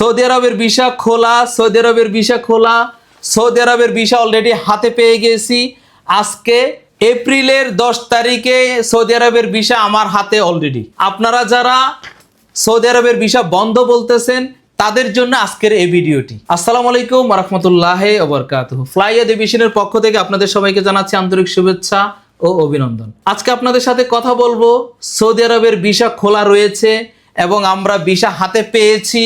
Saudi আরবের visa খোলা, Saudi আরবের ভিসা খোলা। সৌদি আরবের ভিসা অলরেডি হাতে পেয়ে গেছি। আজকে এপ্রিলের দশ তারিখে সৌদি আরবের ভিসা আমার হাতে অলরেডি আপনারা যারা সৌদি আরবের ভিসা বন্ধ বলতেছেন, তাদের জন্য আজকের এই ভিডিওটি। আসসালামু আলাইকুম রহমতুল্লাহ ওবরকাত ফ্লাইয়া ডিভিশনের পক্ষ থেকে আপনাদের সবাইকে জানাচ্ছি আন্তরিক শুভেচ্ছা ও অভিনন্দন। আজকে আপনাদের সাথে কথা বলব, সৌদি আরবের ভিসা খোলা রয়েছে এবং আমরা ভিসা হাতে পেয়েছি।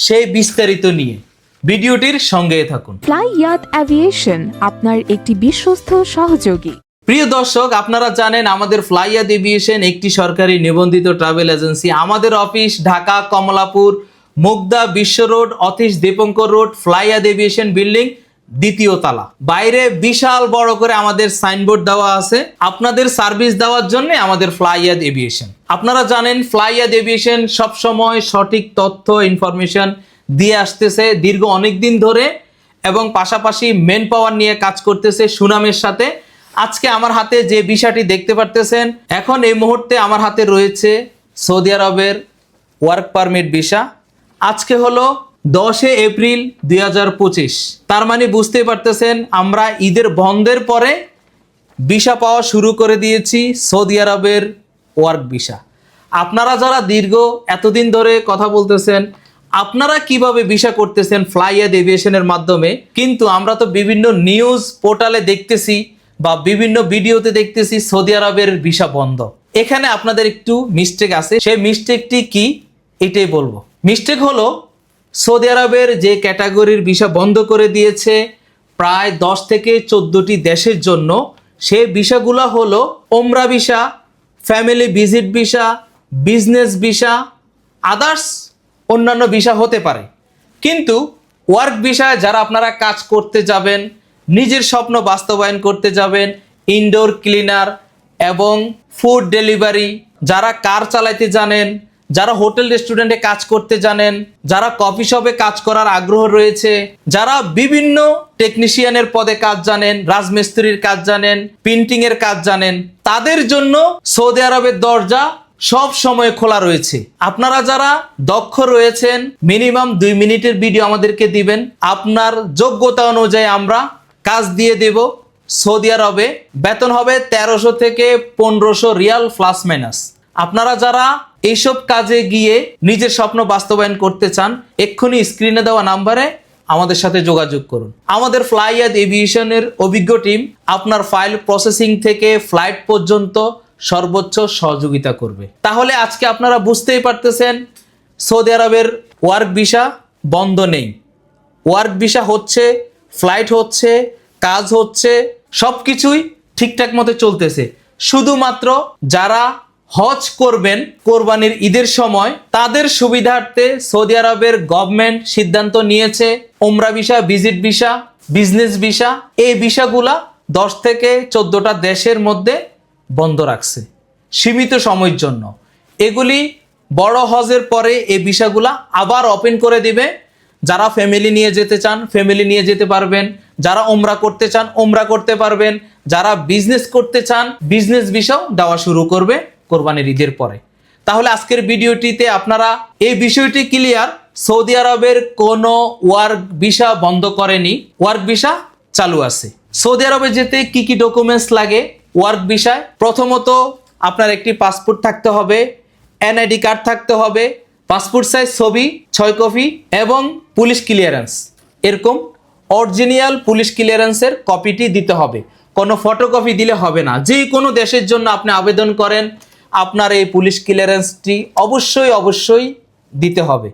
সেই বিস্তারিত নিয়ে। ভিডিওটির সঙ্গে থাকুন। ফ্লাই ইয়াত অ্যাভিয়েশন আপনার একটি বিশ্বস্ত সহযোগী। প্রিয় দর্শক আপনারা জানেন আমাদের ফ্লাইয়া অ্যাভিয়েশন একটি সরকারি নিবন্ধিত ট্রাভেল এজেন্সি আমাদের office Dhaka Kamalapur Mugda Bishwa road Atish Dipankar road ফ্লাইয়াদ aviation building দ্বিতীয় তালা। বাইরে বিশাল বড় করে আমাদের সাইনবোর্ড দেওয়া আছে। আপনাদের সার্ভিস দেওয়ার জন্য আমাদের ফ্লাইয়াদ এভিয়েশন আপনারা জানেন ফ্লাইয়াদ এভিয়েশন সবসময় সঠিক তথ্য ইনফরমেশন দিয়ে আসতেছে দীর্ঘ অনেক দিন ধরে এবং পাশাপাশি মেন পাওয়ার নিয়ে কাজ করতেছে সুনামের সাথে। আজকে আমার হাতে যে বিষয়টি দেখতে পারতেছেন, এখন এই মুহূর্তে আমার হাতে রয়েছে সৌদি আরবের ওয়ার্ক পারমিট ভিসা আজকে হলো দশে এপ্রিল দুই হাজার পঁচিশ। তার মানে বুঝতেই পারতেছেন, আমরা ঈদের বন্ধের পরে ভিসা পাওয়া শুরু করে দিয়েছি সৌদি আরবের ওয়ার্ক ভিসা। আপনারা যারা দীর্ঘ এতদিন ধরে কথা বলতেছেন, আপনারা কীভাবে ভিসা করতেছেন ফ্লাইয়াদ এভিয়েশনের মাধ্যমে? কিন্তু আমরা তো বিভিন্ন নিউজ পোর্টালে দেখতেছি বা বিভিন্ন ভিডিওতে দেখতেছি সৌদি আরবের ভিসা বন্ধ। এখানে আপনাদের একটু মিস্টেক আছে। সেই মিস্টেকটি কি? এটাই বলব। মিস্টেক হলো সৌদি আরবের যে ক্যাটাগরির ভিসা বন্ধ করে দিয়েছে প্রায় দশ থেকে চোদ্দোটি দেশের জন্য সে ভিসাগুলো হলো ওমরা visa, family visit visa, business visa, others অন্যান্য ভিসা হতে পারে। কিন্তু ওয়ার্ক ভিসায় যারা আপনারা কাজ করতে যাবেন, নিজের স্বপ্ন বাস্তবায়ন করতে যাবেন ইনডোর ক্লিনার এবং ফুড ডেলিভারি যারা কার চালাইতে জানেন যারা হোটেল রেস্টুরেন্টে কাজ করতে জানেন, যারা কফি শপে কাজ করার আগ্রহ রয়েছে, যারা বিভিন্ন টেকনিশিয়ানের পদে কাজ জানেন, রাজমিস্ত্রির কাজ জানেন প্রিন্টিং এর কাজ জানেন, তাদের জন্য সৌদি আরবের দরজা সব সময় খোলা রয়েছে। আপনারা যারা দক্ষ রয়েছেন, মিনিমাম দুই মিনিটের ভিডিও আমাদেরকে দিবেন। আপনার যোগ্যতা অনুযায়ী আমরা কাজ দিয়ে দেব। সৌদি আরবে বেতন হবে তেরোশো থেকে পনেরোশো রিয়াল প্লাস মাইনাস। আপনারা যারা এইসব কাজে গিয়ে নিজের স্বপ্ন বাস্তবায়ন করতে চান, এক্ষুনি স্ক্রিনে দেওয়া নাম্বারে আমাদের সাথে যোগাযোগ করুন। আমাদের ফ্লাইয়াদ এভিয়েশনের অভিজ্ঞ টিম আপনার ফাইল প্রসেসিং থেকে ফ্লাইট পর্যন্ত সর্বোচ্চ সহযোগিতা করবে। তাহলে আজকে আপনারা বুঝতেই পারতেছেন, সৌদি আরবের ওয়ার্ক ভিসা বন্ধ নেই। ওয়ার্ক ভিসা হচ্ছে ফ্লাইট হচ্ছে, কাজ হচ্ছে সব কিছুই ঠিকঠাক মতো চলতেছে। শুধুমাত্র যারা হজ করবেন কোরবানির ঈদের সময়। তাদের সুবিধার্থে সৌদি আরবের গভর্নমেন্ট সিদ্ধান্ত নিয়েছে ওমরা visa visit visa business visa এই ভিসাগুলা দশ থেকে চোদ্দটা দেশের মধ্যে বন্ধ রাখছে, সীমিত সময়ের জন্য। এগুলি বড় হজের পরে এই ভিসাগুলা আবার ওপেন করে দিবে। যারা ফ্যামিলি নিয়ে যেতে চান ফ্যামিলি নিয়ে যেতে পারবেন। যারা ওমরা করতে চান ওমরা করতে পারবেন। যারা বিজনেস করতে চান বিজনেস ভিসাও দেওয়া শুরু করবে। কোরবানির ঈদের পরে। তাহলে আজকের ভিডিওটিতে আপনারা এই বিষয়টি ক্লিয়ার সৌদি আরবের কোনো ওয়ার্ক ভিসা বন্ধ করেনি ওয়ার্ক ভিসা চালু আছে। সৌদি আরবে যেতে কি কি ডকুমেন্টস লাগে ওয়ার্ক ভিসায় প্রথমত আপনার একটি পাসপোর্ট থাকতে হবে এনআইডি কার্ড থাকতে হবে পাসপোর্ট সাইজ ছবি, ছয় কপি এবং পুলিশ ক্লিয়ারেন্স এরকম অরিজিনাল পুলিশ ক্লিয়ারেন্সের কপিটি দিতে হবে। কোনো ফটোকপি দিলে হবে না। যে কোনো দেশের জন্য আপনি আবেদন করেন আপনার এই পুলিশ ক্লিয়ারেন্সটি অবশ্যই অবশ্যই দিতে হবে।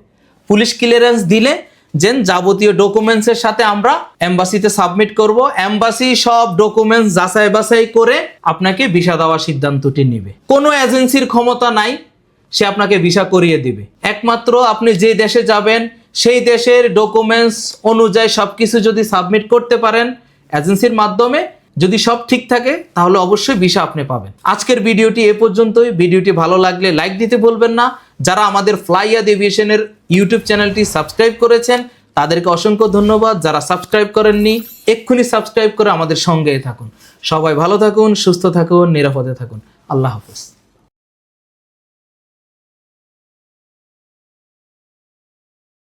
পুলিশ ক্লিয়ারেন্স দিলে যেন যাবতীয় ডকুমেন্টসের সাথে আমরা এম্বাসিতে সাবমিট করব। এম্বাসি সব ডকুমেন্টস যাচাই বাছাই করে আপনাকে ভিসা দেওয়ার সিদ্ধান্তটি নেবে। কোনো এজেন্সির ক্ষমতা নাই, সে আপনাকে ভিসা করিয়ে দিবে। একমাত্র আপনি যে দেশে যাবেন, সেই দেশের ডকুমেন্টস অনুযায়ী সবকিছু যদি সাবমিট করতে পারেন, এজেন্সির মাধ্যমে যদি সব ঠিক থাকে, তাহলে অবশ্যই ভিসা আপনি পাবেন। আজকের ভিডিওটি এ পর্যন্তই। ভিডিওটি ভালো লাগলে লাইক দিতে বলবেন না। যারা আমাদের ফ্লাইয়াদ এভিয়েশনের ইউটিউব চ্যানেলটি সাবস্ক্রাইব করেছেন, তাদেরকে অসংখ্য ধন্যবাদ। যারা সাবস্ক্রাইব করেননি, এক্ষুনি সাবস্ক্রাইব করে আমাদের সঙ্গেই থাকুন। সবাই ভালো থাকুন, সুস্থ থাকুন, নিরাপদে থাকুন। আল্লাহ হাফেজ।